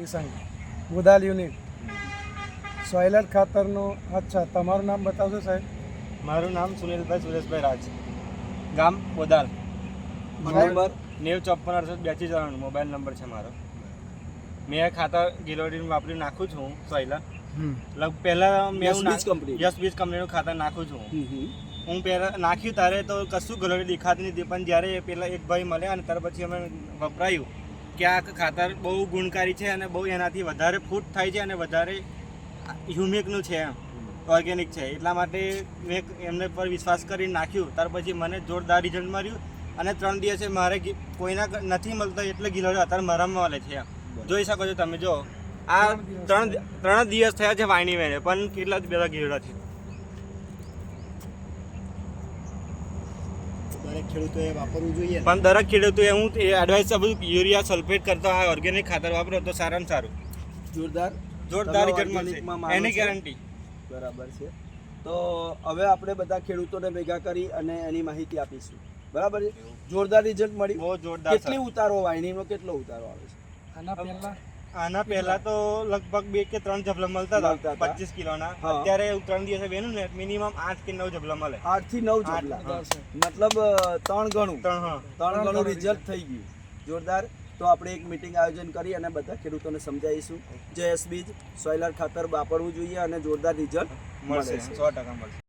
કિસાન ગોદાલ unit સોયલર ખાતરનું અચ્છા તમારું નામ બતાવશો સાહેબ? મારું નામ સુનિલભાઈ સુરેશભાઈ રાજ. ગામ ગોદાલ નંબર નેવ ચોપન અડસઠ બેચી ચોરાણું. મોબાઈલ નંબર છે મારો. મેં ખાતર ગિલોડીન વાપરી નાખું છું સોયલા. લગ પહેલાં મેં યસ એવું બીજ કંપની. યસ બીજ કંપનીનું ખાતર નાખું છું હું. પહેલાં નાખ્યું ત્યારે તો કશું ગલોડી દેખાતી નથી પણ જ્યારે પેલા એક ભાઈ મળ્યા અને ત્યાર પછી અમે વપરાયું. કે આ ખાતર બહુ ગુણકારી છે અને બહુ એનાથી વધારે ફૂટ થાય છે અને વધારે હ્યુમિકનું છે એમ. ઓર્ગેનિક છે. એટલા માટે મેં એમને પર વિશ્વાસ કરી નાખ્યું. ત્યાર પછી મને જોરદાર રિઝલ્ટ મળ્યું અને ત્રણ દિવસે મારે કોઈના નથી મળતો એટલે ગિલોડો અત્યારે મારામાં મળે છે જોઈ શકો છો તમે જો. આ ત્રણ ત્રણ દિવસ થયા છે વાણી વેને પણ કેટલા બધા ગિલોડા છે. દરેક ખેડૂતોએ વાપરવું જોઈએ. પણ દરેક ખેડૂતોએ હું એડવાઇસ આપું યુરિયા સલ્ફેટ કરતા હોય ઓર્ગેનિક ખાતર વાપરો તો સારામાં સારું. જોરદાર. જોરદાર રિઝલ્ટ મળશે એની ગેરંટી બરાબર છે. તો હવે આપણે બધા ખેડૂતોને ભેગા કરી અને એની માહિતી આપીશું. બરાબર છે? જોરદાર રિઝલ્ટ મળી. બહુ જોરદાર કેટલી ઉતારો વાયણીનો કેટલો ઉતારો આવે છે? આના પહેલા આના પહેલા તો લગભગ બે કે ત્રણ જબલા મળતા હતા. પચીસ કિલોના. અત્યારે ત્રણ દિવસે બેનું ને મિનિમમ આઠ કે નવ જબલા મળે. આઠથી નવ જેટલા મતલબ ત્રણ ગણું. ત્રણ ત્રણ ગણું ગણું રિઝલ્ટ થઈ ગયું. જોરદાર. તો આપણે એક મિટિંગ આયોજન કરી અને બધા ખેડૂતોને સમજાવીશું. જે એસબીજ સોયલર ખાતર વાપરવું જોઈએ અને જોરદાર રિઝલ્ટ મળશે. સો ટકા મળશે.